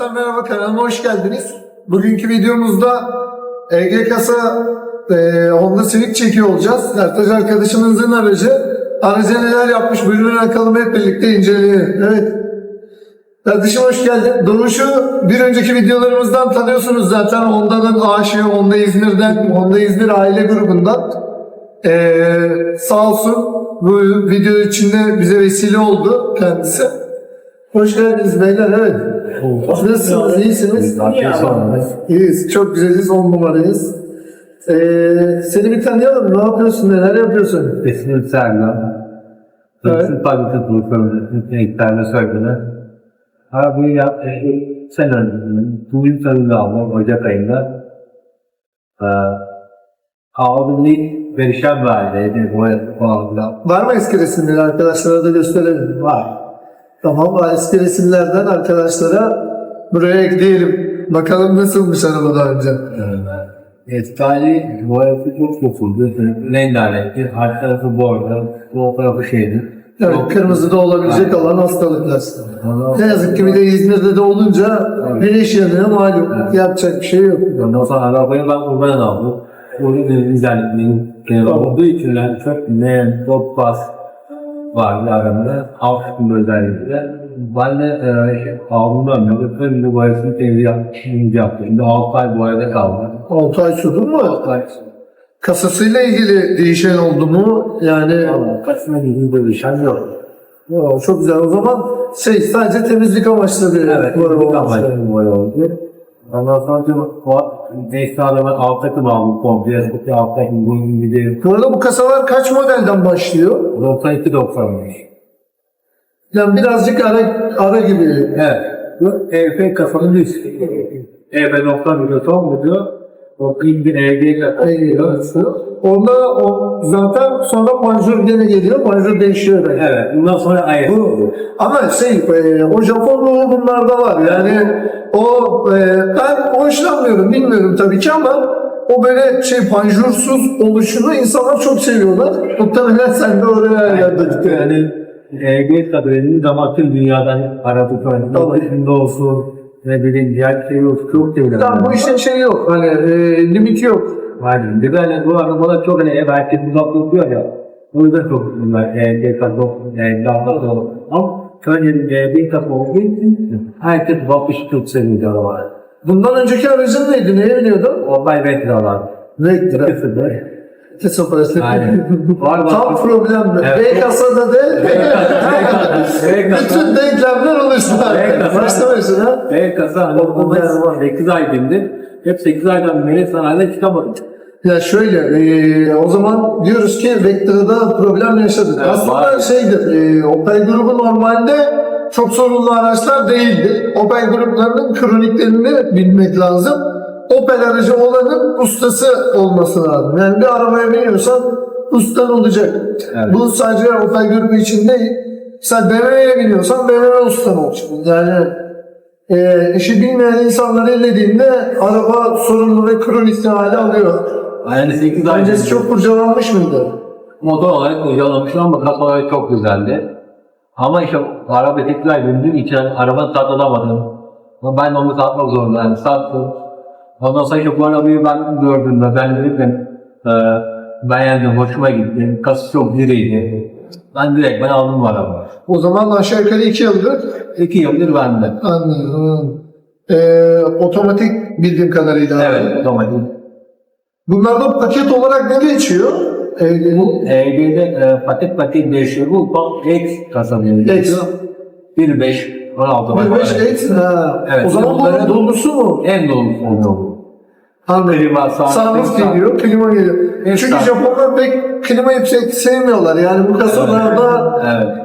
Arkadaşlar merhaba kanalıma hoş geldiniz. Bugünkü videomuzda EG kasa e, Honda Civic çekiyor olacağız. Ertaş arkadaşımızın aracı. Araca neler yapmış buyurun bakalım hep birlikte inceleyelim. Evet. Kardeşim hoş geldin. Durmuş'u bir önceki videolarımızdan tanıyorsunuz zaten. Honda'nın aşığı, Honda İzmir'den, Honda İzmir aile grubundan. Ee, sağ olsun bu video içinde bize vesile oldu kendisi. Hoş geldiniz beyler evet. Nasılsınız? iyisiniz? İyiyiz. Çok güzeliz. On numarayız. Ee, seni bir tanıyalım. Ne yapıyorsun? Neler yapıyorsun? İsmim Serkan. Evet. Fabrika kuruluşlarının ilklerine söylediler. Arabayı yaklaşık sen önce, bu yıl sonunda aldım Ocak ayında. Ee, ilk perişan bir bu bu alanda. Var mı eski resimleri? Arkadaşlara da gösterelim. Var. Tamam. var. Eski resimlerden arkadaşlara buraya ekleyelim. Bakalım nasılmış araba daha önce. Etkali boyası çok yapıldı. Rengarenkti. Her tarafı bordo, bu tarafı şeydi. Evet, kırmızıda olabilecek Aynen. olan hastalıklar. Ne yazık ki bir de İzmir'de de olunca güneş yanıyor malum. Yapacak bir şey yok. Ondan sonra arabayı ben buradan aldım. Onun genel olduğu için yani çok ne top bas vardı aramda. Kısmı özellikle. Ben de e, aldığımdan beri önünde boyasını temizlik yaptım. yaptım. Şimdi 6 ay boyada kaldı. 6 ay sürdü mü? 6 ay Kasasıyla ilgili değişen oldu mu? Yani sonra. Kaçına ilgili bir şey yok. Ya, çok güzel. O zaman şey sadece temizlik amaçlı bir Evet, bu bir olmuş. amaçlı boya oldu. Ondan sonra neyse ben alt takım aldım komple. Alt takım bunun gibi Bu arada bu kasalar kaç modelden başlıyor? 92-95. Yani birazcık ara, ara gibi. Evet. Bu EF kafanın üstü. EF nokta bir son vuruyor. O bir EG kafa. Onda o zaten sonra panjur gene geliyor. Panjur değişiyor. da. Evet. Bundan sonra ayet. Bu, ama şey e, o Japon ruhu bunlarda var. Yani o e, ben hoşlanmıyorum bilmiyorum tabii ki ama o böyle şey panjursuz oluşunu insanlar çok seviyorlar. Muhtemelen sen de oraya ayarladık yani. Yani kadarının zaman tüm dünyadan aradı Tabii. böyle. olsun. Ne bileyim diğer şey yok. Çok seviyorum. Tamam bu işin şeyi yok. Hani e, limiti yok. Var. Bir de hani bu arabalar çok hani ev herkes uzak tutuyor ya. O yüzden çok bunlar EG kadarı yani daha da zor. Ama Köln'ün EG kadarı olduğu için herkes bakış çok seviyor arabalar. Bundan önceki aracın neydi? Neye biniyordun? Olay retrolar. Vectra. İkisi Kısa parası. Aynen. Var var. Tam problemli. Evet. B kasada de B kasa. bütün denklemler oluştu. B kasa. Başta başına. Ev kasa hani O- o- 8 ay bindi. Hep 8 aydan beri sanayide çıkamadım. Ya şöyle, e, o zaman diyoruz ki Vectra'da problem yaşadık. Evet, Aslında var. şeydir, e, Opel grubu normalde çok sorunlu araçlar değildi. Opel gruplarının kroniklerini bilmek lazım. Opel aracı olanın ustası olması lazım. Yani bir arabaya biniyorsan ustan olacak. Evet. Bu sadece Opel grubu için değil. Sen BMW'ye biniyorsan BMW ustan olacak. Yani e, işi bilmeyen insanları ellediğinde araba sorunlu ve kronik hale alıyor. Yani 8 ay Öncesi çok kurcalanmış mıydı? Motor olarak ucalamıştım ama kasaları çok güzeldi. Ama işte araba 8 ay bindim için araba. Ama ben onu satmak zorundayım. Sattım. Ondan sonra işte bu arabayı ben gördüğümde ben dedim ki e, beğendim, hoşuma gitti. Kası çok diriydi. Ben direkt ben aldım arabayı. O zaman aşağı yukarı iki yıldır. 2 yıldır bende. Anladım. Ee, otomatik bildiğim kadarıyla. Evet, otomatik. Bunlarda paket olarak ne geçiyor? Ee, Bu EG'de e, paket paket değişiyor. Bu ufak X kasa diyor. X. 1.5 16 var. 1.5 X. Ha. Evet, O zaman bunların- bunun dolusu mu? En dolu Anladım. Klima, Sunroof geliyor, klima geliyor. Evet, Çünkü sunroof. Japonlar pek klimayı pek sevmiyorlar. Yani bu kasalarda Evet.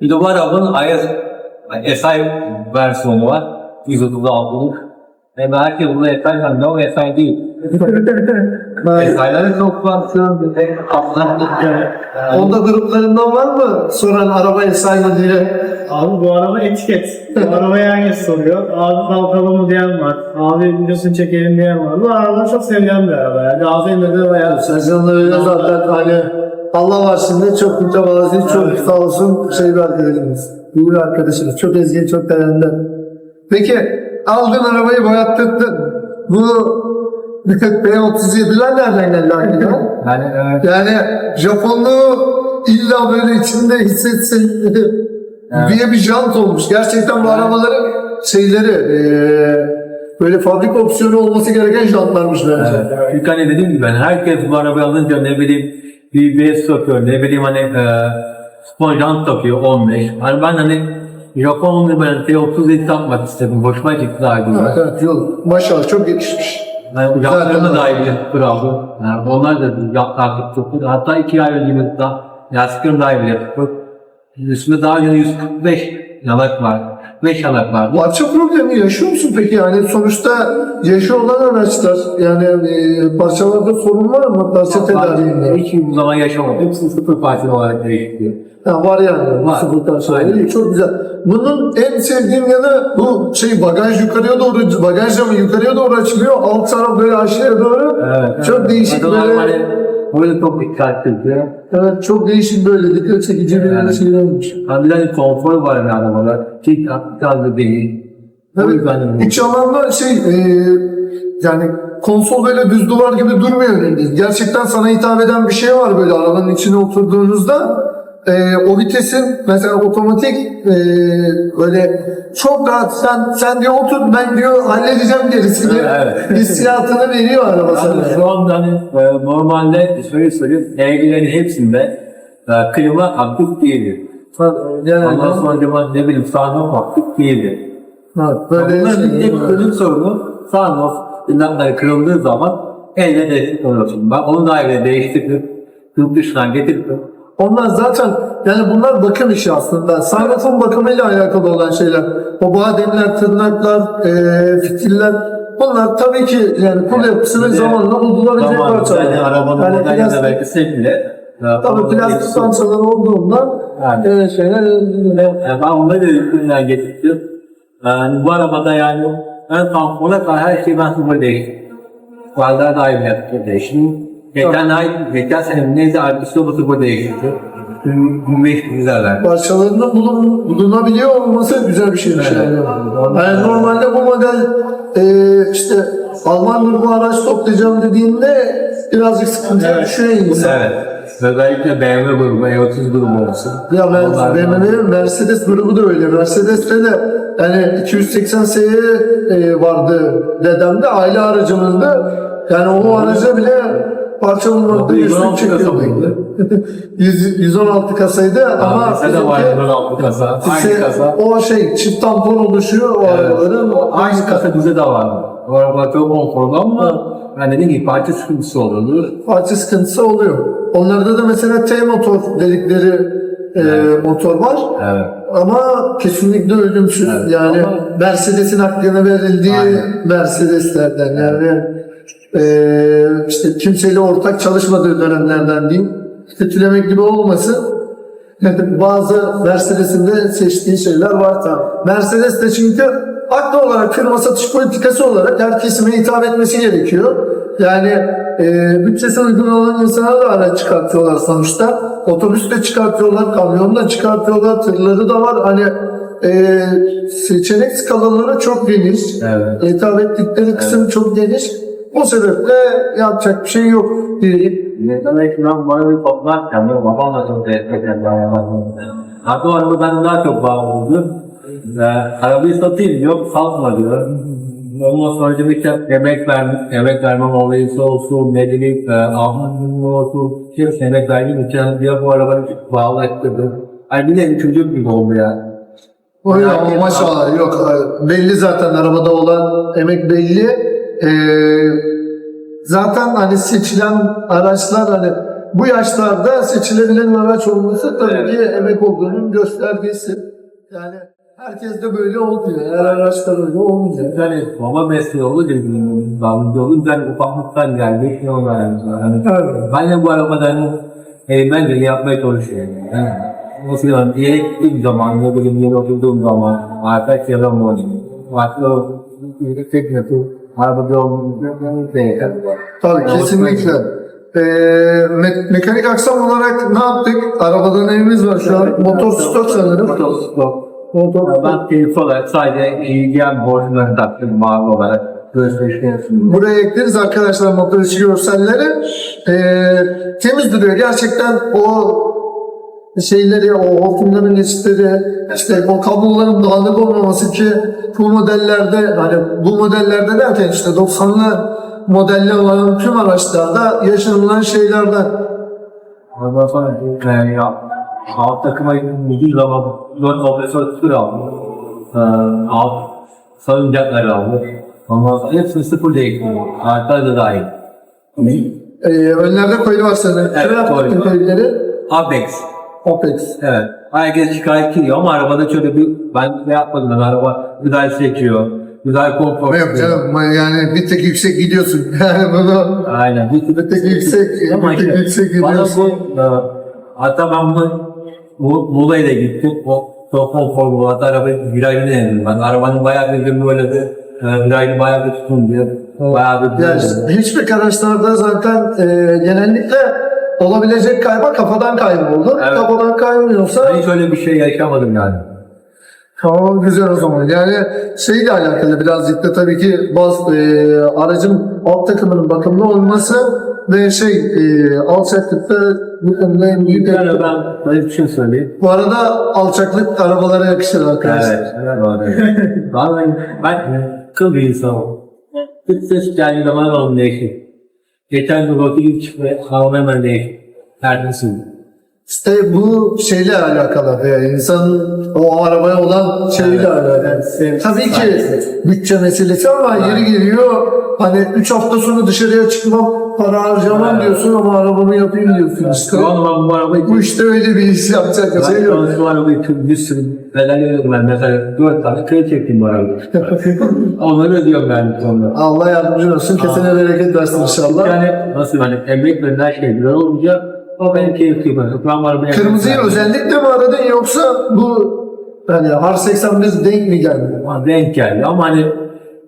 Bir de bu arabanın IS, SI versiyonu var. 136'lık. Ve herkes bunu SI sanıyor ama SI değil. Çok farklı. Bir de kaplandık. Honda gruplarından var mı soran arabaya sayma diye? Abi bu araba etiket. Bu arabaya hangisi soruyor? Abi kalkalım mı diyen var. Abi videosunu çekelim diyen var. Bu araba çok seveceğim bir araba. Yani ağzıyla da bayağı Sercan'la öyle zaten hani Allah var şimdi çok mütevazi, çok sağ olsun şey bir arkadaşımız. Bir arkadaşımız. Çok ezgi, çok değerli. Peki aldın arabayı boyattırdın. Bu P37'ler nereden geldi aklına? Yani evet. Yani Japonluğu illa böyle içinde hissetsin diye bir jant olmuş. Gerçekten bu arabaların şeyleri eee, böyle fabrika opsiyonu olması gereken jantlarmış bence. Evet. Çünkü hani dediğim gibi ben herkes bu arabayı alınca ne bileyim bir BS takıyor, ne bileyim hani e, spor jant takıyor 15. Hani ben hani Japonlu ben T30 takmak istedim. Hoşuma gitti daha Evet, güzel. evet, yok. Maşallah çok gelişmiş. Yani jantlarını Zaten- da ayrı kraldı. Yani onlar da jantlar tuttu. Hatta iki ay önce de lastiklerini de ayrı yaptık. Üstünde daha önce 145 yanak var. 5 yanak var. Bu Parça problemi yaşıyor musun peki? Yani sonuçta yaşı olan araçlar yani e, parçalarda sorun var mı? Parça tedariğinde. hiç bu zaman yaşamadım. Hepsi sıfır parça olarak değişti. Ha, var yani. Var. Sıfır parça. Aynen. İyi, Çok güzel. Bunun en sevdiğim yanı bu şey bagaj yukarıya doğru bagaj camı yukarıya doğru açılıyor. Alt taraf böyle aşağıya doğru. Evet. Çok değişik Adamlar böyle. Hani, böyle çok dikkatli. Evet çok değişik böyle dikkat çekici bir Yani. şeyler olmuş. Harbiden konfor var yani arabada. Ki tarzı değil. Evet. İç alanda şey e, yani konsol böyle düz duvar gibi durmuyor önünde. Gerçekten sana hitap eden bir şey var böyle arabanın içine oturduğunuzda. E, o vitesin mesela otomatik e, böyle çok rahat sen sen diyor otur ben diyor halledeceğim gerisini. Evet. Hissiyatını veriyor araba sana. şu anda hani e, normalde şöyle söyleyeyim, evlerin hepsinde e, klima aktif değildi. Yani, Ondan sonra acaba ne bileyim sunroof aktif değildi. ha, böyle Bunların şey- tek bölüm sorunu sunroof lambaları kırıldığı zaman destek oluyorsun. Ben onu da elle değiştirdim. Yurt dışından getirdim. Onlar zaten yani bunlar bakım işi aslında. Sunroof'un bakımıyla alakalı olan şeyler. O bademler, tırnaklar, e, fitiller bunlar tabii ki yani kul yapısı ve Bir de zamanla bozulabilecek Zaman parçalar. yani arabanın Yani modeline belki sevgili. Tabii plastik parçalar olduğundan Yani. e, şeyler Yani ben onları da ülkeden getirdim. Yani bu arabada yani en tampona kadar her şeyi ben sıfır değiştirdim. Kuallar da aynı yaptım değiştim. Geçen ay, geçen sene neyse bu sıfır değiştirdi. 25 güzeller. parçalarının bulun, bulunabiliyor olması güzel bir şeymiş Evet. yani. Yani normalde bu model e, işte Alman grubu araç toplayacağım dediğinde birazcık sıkıntıya Evet. düşüyor insan. Evet. Özellikle BMW grubu, E30 grubu olsun. Ya ben Onlar- BMW, Mercedes grubu da öyle. Mercedes'te de yani 280 SE e, vardı dedemde aile aracımızda. Yani o araca bile parça Bu yüzlük 116 kasa çekiyordu. mıydı? 100 116 kasaydı ama mesela var bizimki 116 kasa. Aynı kasa. o şey çift tampon oluşuyor o Evet. arabaların. Aynı kasa bize de vardı. O araba çok konforlu ama ben dediğim gibi parça sıkıntısı oluyordu. parça sıkıntısı oluyor. Onlarda da mesela T motor dedikleri e, motor var. Evet. Ama kesinlikle ölümsüz. Evet. Yani Mercedes'in hakkını verildiği Aynen. Mercedeslerden yani eee, işte kimseyle ortak çalışmadığı dönemlerden diyeyim. Kötülemek gibi olmasın. Bazı Mercedes'in de seçtiği şeyler var tabii. Mercedes de çünkü haklı olarak firma satış politikası olarak her kesime hitap etmesi gerekiyor. Yani e, bütçesi uygun olan insana da araç çıkartıyorlar sonuçta. Otobüs de çıkartıyorlar, kamyon da çıkartıyorlar, tırları da var. Hani e, seçenek skalaları çok geniş. Evet. Hitap ettikleri kısım çok geniş. O sebeple yapacak bir şey yok diyeyim. Demek ben bana bir toplarken böyle babamla çok destek yapıyorum. Hatta o araba ben daha çok bağlıydı. Ee, arabayı satayım diyor, satma diyor. Ondan sonra bir işte emek ver, emek vermem olayısı olsun, ne bileyim, e, ahmetliğim olsun, kimse emek verdiğim için diye bu arabayı bağlı ettirdim. Ay bir de çocuk gibi oldu ya. Öyle Yani- ama maşallah yok belli zaten arabada olan emek belli. Ee, zaten hani seçilen araçlar hani bu yaşlarda seçilebilen araç olması tabii Evet. ki emek olduğunun göstergesi. Yani herkes de böyle olmuyor. Her araçlar öyle olmayacak. Yani baba mesleği olunca, bağlı olunca hani ufaklıktan geldi, ne ona yani. yani Evet. Ben de bu arabada hani elimden geleni yapmaya çalışıyorum. Yani. Nasıl yani yere gittiğim zaman, ne bileyim yere oturduğum zaman, arka çevrem var. Farklı yürü teknesi, arabada olduğum şey. Tabii kesinlikle. Ee, me- mekanik aksam olarak ne yaptık? Arabadan evimiz var şu an. Motor stok sanırım. Motosiklet. Ya Ben keyif olarak sadece ilgilen borçlarını taktım mavi olarak. Buraya ekleriz arkadaşlar motor içi görselleri. Ee, temiz duruyor. Gerçekten o şeyleri, o hortumların geçişleri, işte o kabloların dağınık olmaması ki bu modellerde, hani bu modellerde derken işte 90'lı modelli olan tüm araçlarda yaşanılan şeylerden. Ondan sonra e, ya, alt takıma gittiğim zaman dört kompresör tutur aldım. E, alt salıncakları aldım. Ondan sonra hepsini sıfır değiştirdim. Artlar da dahil. Ee, önlerde koydu var senin. Evet, koydu. Apex. Opex. Evet. Herkes şikayet ediyor ama arabada şöyle bir ben ne yapmadım ben araba güzel seçiyor. Güzel konfor. Yok canım yani bir tek yüksek gidiyorsun. Yani bunu Aynen. Bir, bir tek yüksek, Ama bir tek işte yüksek bana gidiyorsun. bu, e, hatta ben Mu- Muğla'ya da gittim. O çok konforlu. Hatta arabayı virajını denedim ben. Arabanın bayağı bir gün böyle bir e, virajını bayağı bir tutun diye. Bayağı bir Yani hiçbir araçlarda zaten e, genellikle olabilecek kayma kafadan kaybı olur. Evet. Kafadan kaymıyorsa Ben hiç öyle bir şey yaşamadım yani. tamam güzel o zaman. Yani şeyle alakalı birazcık da tabii ki bazı e, aracın alt takımının bakımlı olması ve şey e, alçaklıkta bu konuda en büyük tane etki. ben böyle bir şey söyleyeyim. Bu arada alçaklık arabalara yakışır arkadaşlar. Evet. evet doğru. ben, ben kıl bir insanım. Ses geldiği zaman onun Yeter ki vakit çıkıp havana ben de kardeşim. İşte bu şeyle alakalı. Yani insanın o arabaya olan şeyle alakalı. Tabii ki bütçe meselesi ama yeri geliyor hani 3 hafta sonra dışarıya çıkmam, para harcamam Evet. diyorsun ama arabamı yapayım diyorsun işte. Ben bu arabayı Bu işte öyle bir iş yapacak bir şey Ben yok. şu arabayı tüm bir sürü bedel ödedim ben. Mesela dört tane kredi çektim bu arabayı. Onları ödüyorum ben sonra. Allah yardımcın olsun. Kesene bereket versin inşallah. Yani nasıl hani emek verilen şey güzel olunca o benim keyifli ben. Ben arabaya Kırmızıyı özellikle mi aradın yoksa bu hani R81 denk mi geldi? Ama denk geldi ama hani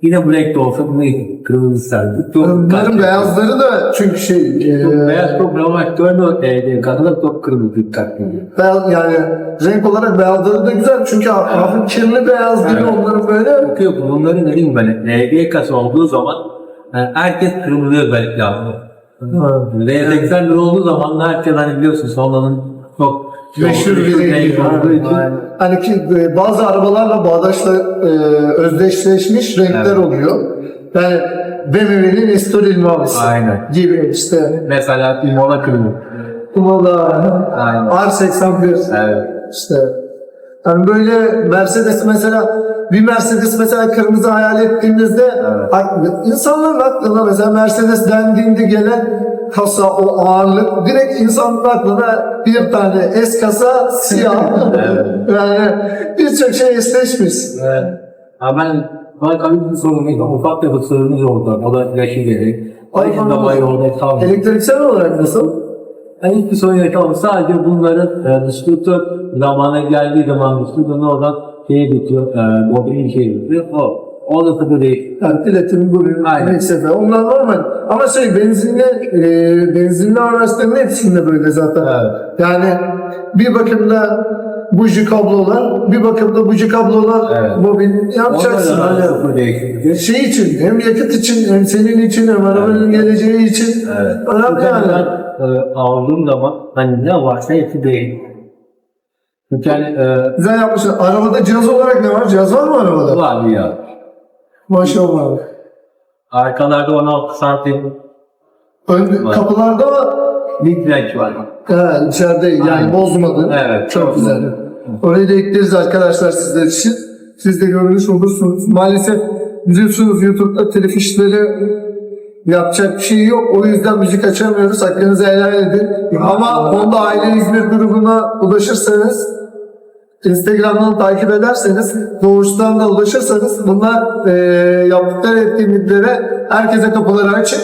yine bu renkte olsa bunu kırmızı isterdim. Çok Bunların beyazları da çünkü şey e, beyaz çok normal görünüyor. E, kadınlar çok kırmızı ediyor. Beyaz, yani renk olarak beyazları da güzel çünkü hafif kirli beyaz gibi Evet. onların böyle Yok yok bunların dediğim hani LG kasa olduğu zaman yani herkes kırmızı özellikle alıyor. V80 lira olduğu zaman da herkes hani biliyorsun sonranın çok meşhur bir rengi olduğu için Hani ki e, bazı arabalarla bağdaşla e, özdeşleşmiş renkler Evet. oluyor. Yani BMW'nin Estoril mavisi Aynen. gibi işte. Mesela Imola kırmızı. Aynen. R81 Evet. işte. Yani böyle Mercedes mesela bir Mercedes mesela kırmızı hayal ettiğimizde Evet. insanların aklına mesela Mercedes dendiğinde gelen kasa o ağırlık direkt insanın aklına bir tane S kasa siyah Evet. yani birçok şey eşleşmiş. Evet. Ha ben bana kalın bir sorun. Ufak tefek sorunumuz oldu. O da yaşı kaldı. Elektriksel olarak nasıl? Ben hiçbir sorun yaşamadım. Sadece bunların e, distribütör zamana geldiği zaman distribütörün oradan şey bitiyor. E, mobilin şey bitiyor. O. O da tabii değil. Yani iletimi bu neyse onlar normal. Ama şey benzinli e, benzinli araçların hepsinde böyle zaten. Evet. Yani bir bakımda buji kablolar, bir bakımda buji kablolar Evet. mobil yapacaksın. Hani şey için hem yakıt için hem senin için hem arabanın geleceği için Evet. önemli yani. E, aldığım zaman hani ne varsa hepsi değil. Çünkü hani e, Güzel yapmışlar. Arabada cihaz olarak ne var? Cihaz var mı arabada? var ya. Maşallah. Arkalarda 16 santim Ön, Var. kapılarda bir direnç var. Ha, içeride yani Aynen. bozmadın. Evet, Çok güzel. güzel. Orayı da ekleriz arkadaşlar sizler için. Siz de görmüş olursunuz. Maalesef biliyorsunuz YouTube'da telif işleri yapacak bir şey yok. O yüzden müzik açamıyoruz. Hakkınızı helal edin. Ama Honda Aile İzmir grubuna ulaşırsanız Instagram'dan takip ederseniz, doğuştan da ulaşırsanız bunlar e, yaptıkları etkinliklere herkese kapıları açık.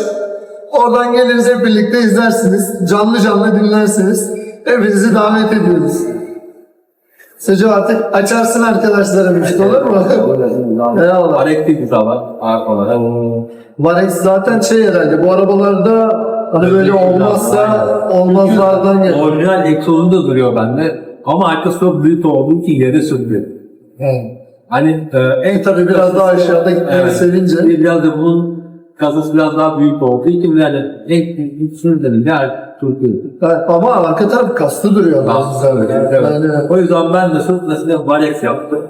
Oradan geliriz hep birlikte izlersiniz. Canlı canlı dinlersiniz. Hepinizi davet ediyoruz. Seco artık açarsın arkadaşlara müzik olur mu? Eyvallah. Arekli bir zaman. Varex zaten şey herhalde bu arabalarda hani böyle olmazsa olmazlardan gelir. Orijinal egzozu da duruyor bende. Ama arkası çok büyük olduğu için yere sürüyor. Hani e, en Tabii biraz daha aşağıda gitmeyi sevince. Biraz da bunun kasası biraz daha büyük olduğu için yani en ya Türkiye. Evet, ama arka taraf kaslı duruyor. Yani, evet, evet. yani- O yüzden ben de sırf mesela Varex yaptım.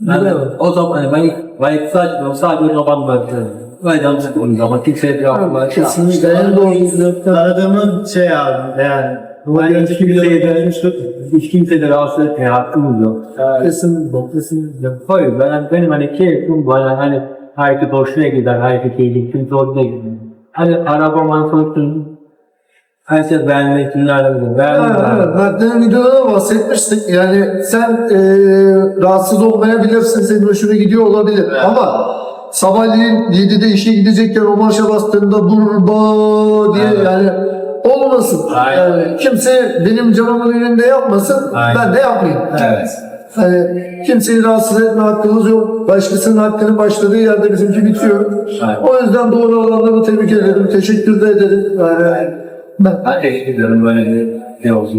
Ben de, Değil mi? o zaman hani ben Varex'i açmıyorum sadece roman bıraktım. Böyle canım sıkıldı zaman kimseye bir yapma. Kesinlikle en doğrusu. Aradığımız şey abi yani. Ben hiç kimseye de, hiç kimseye de rahatsız etmeye hakkımız yok. Kesinlikle. Kesinlikle. O yüzden hani benim hani keyfim bana hani herkes hoşuna gider, herkes keyifli, kimse hoşuna gider. Hani arabam hani sonuçta herkes beğenmek için nerede Evet, beğenmiyor. evet. Zaten videoda da bahsetmiştik. Yani sen e, rahatsız olmayabilirsin, senin hoşuna gidiyor olabilir. Ama sabahleyin 7'de işe gidecekken o marşa bastığında burba diye Evet. yani olmasın. Aynen. Yani kimse benim camımın önünde yapmasın, Aynen. ben de yapmayayım. Evet. Hani kimseyi rahatsız etme hakkımız yok. Başkasının hakkının başladığı yerde bizimki bitiyor. Aynen. O yüzden doğru olanları tebrik ederim. Teşekkür de ederim. Yani ben Ben böyle bir şey olsun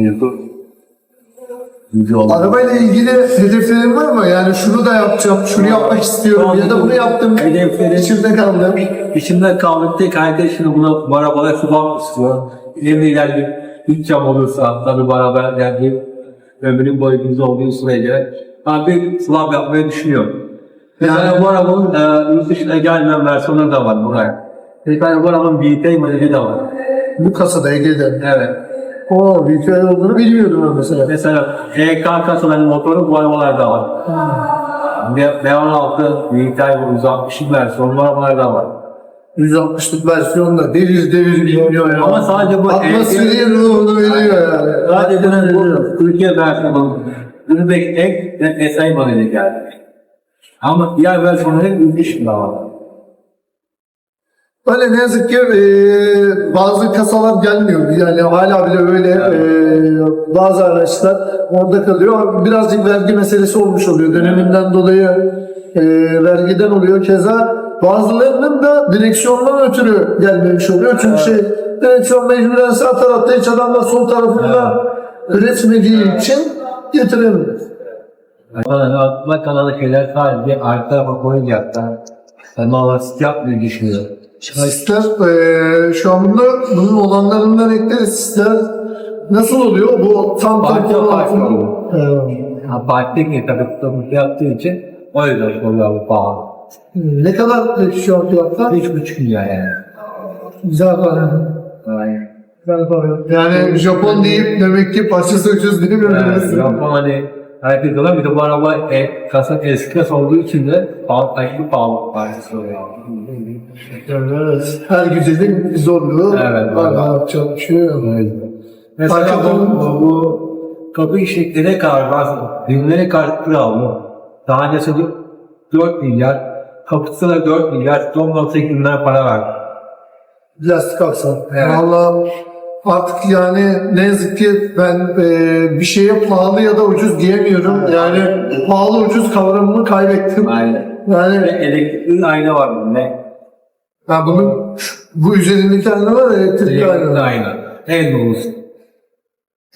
oldu. Arabayla ilgili hedeflerin var mı? Yani şunu da yapacağım, şunu yapmak istiyorum ya da bunu yaptım. Hedeflerim- İçimde kaldı. İçimde kaldı tek arkadaşım buna bu arabaya subak istiyor. Evde ileride üç cam olursa tabii beraber yani ömrün boyu biz olduğu sürece ben bir swap yapmayı düşünüyorum. Yani bu arabanın e, yurt dışına gelmeyen versiyonu da var buraya. Yani bu arabanın BT modeli de var. Bu kasada Ege'den. Evet. Oo, büyük yer olduğunu bilmiyordum ben mesela. Mesela EK kasaların motoru bu arabalarda var. B- B16 BT 160 versiyonu bu arabalarda var. 160'lık versiyonda devir devir bilmiyor ya. Ama sadece bu Atmosferin ruhunu veriyor yani. Sadece bu Türkiye versiyonu Ürbeck Ek ve SI modeli geldi. Ama diğer versiyonları yurt dışında var. Böyle ne yazık ki e, bazı kasalar gelmiyor. Yani hala bile öyle e, bazı araçlar orada kalıyor. Birazcık vergi meselesi olmuş oluyor. Döneminden dolayı e, vergiden oluyor. Keza bazılarının da direksiyondan ötürü gelmemiş oluyor. Çünkü şey direksiyon mecburen sağ tarafta hiç adam da sol tarafında üretmediği için getiremiyor. Bana aklıma kalan şeyler sadece arka tarafa koyacaklar. Ama sıcak bir düşünüyor. Sisler e, şu an bunda bunun olanlarından ekleriz. Sisler nasıl oluyor? Bu tam tamponu parça altında. Ha, Parti tutamızı yaptığı için o yüzden bu pahalı. Ne kadar şu an fiyatlar? Üç buçuk milyar yani. Güzel para. Aynen. Güzel para. Yani Japon deyip demek ki parçası ucuz değil mi? Evet, Japon hani herkes diyorlar bir de bu araba e, kasa eski olduğu için de pahalı taşlı pahalı parçası oluyor. Evet. Her güzelin zorluğu Evet, var. evet. Şey yok. Mesela bu, bu, bu kapı işletlerine kadar var. Ürünlere kadar kiralı. Tanesi 4 milyar. Kapısı da 4 milyar. 10.8 milyar para verdi. Plastik aksan. Evet. Valla artık yani ne yazık ki ben e, bir şeye pahalı ya da ucuz diyemiyorum. Yani pahalı ucuz kavramını kaybettim. Aynen. Yani elektrikli ayna var bunun. Ne? ha, bunun bu üzerindeki ayna var elektrikli ayna. ayna. En dolusu.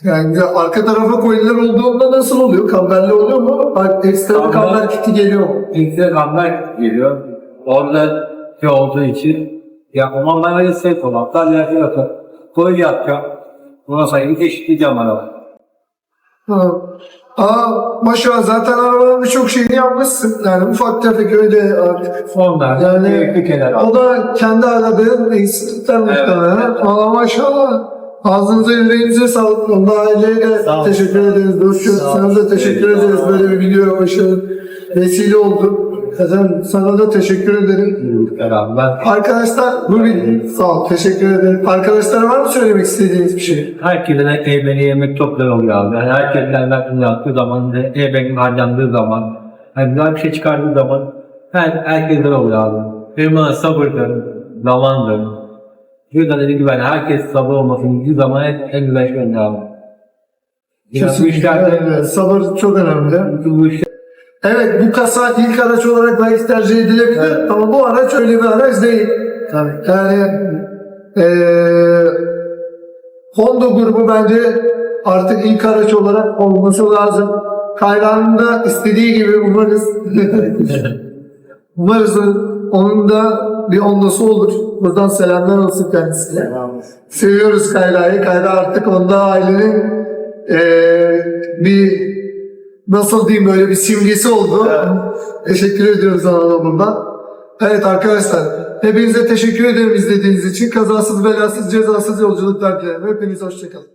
Yani arka tarafa koyular olduğunda nasıl oluyor? Kamberli oluyor mu? Ekstra bir Kamber- kamber kiti geliyor mu? İlk kamber geliyor. Orada şey olduğu için ya o zaman ben safe olan. Sadece her tarafı koy yapacağım. Buna sayı eşitleyeceğim araba. Ha. Aa, maşallah zaten arabanın birçok şeyini yapmışsın. Yani ufak tefek öyle artık. Ondan Yani kenar. o da kendi aradığın eksiklikler muhtemelen. Valla maşallah. Ağzınıza yüreğinize sağlık. Onda aileye Sağ teşekkür ederiz. Ol. sana da teşekkür ederiz. Böyle bir video başarı vesile oldu. Zaten sana da teşekkür ederim. Ben Arkadaşlar bir sağ ol. Teşekkür ederim. Arkadaşlar var mı söylemek istediğiniz bir şey? Herkesten evleni yemek çok güzel oluyor abi. Yani herkesten ben yaptığı zaman, evlenin harcandığı zaman, hani güzel bir şey çıkardığı zaman her, herkesten oluyor abi. Benim bana sabırdır, zamandır. Yüzden dediğim gibi yani herkes sabır olmasın. Bir zaman en, en güzel şey abi. Yani bu işlerde, Evet, sabır çok önemli. bu işler Evet bu kasa ilk araç olarak belki tercih edilebilir ama bu araç öyle bir araç değil. Yani eee Honda grubu bence artık ilk araç olarak olması lazım. Kayra'nın da istediği gibi umarız. umarız onun da bir ondası olur. Buradan selamlar olsun kendisine. Seviyoruz Kayra'yı. Kayra artık onda ailenin eee, bir nasıl diyeyim böyle bir simgesi oldu. Teşekkür ediyoruz ona da buradan. Evet arkadaşlar hepinize teşekkür ederim izlediğiniz için. Kazasız belasız cezasız yolculuklar dilerim. Hepiniz hoşçakalın.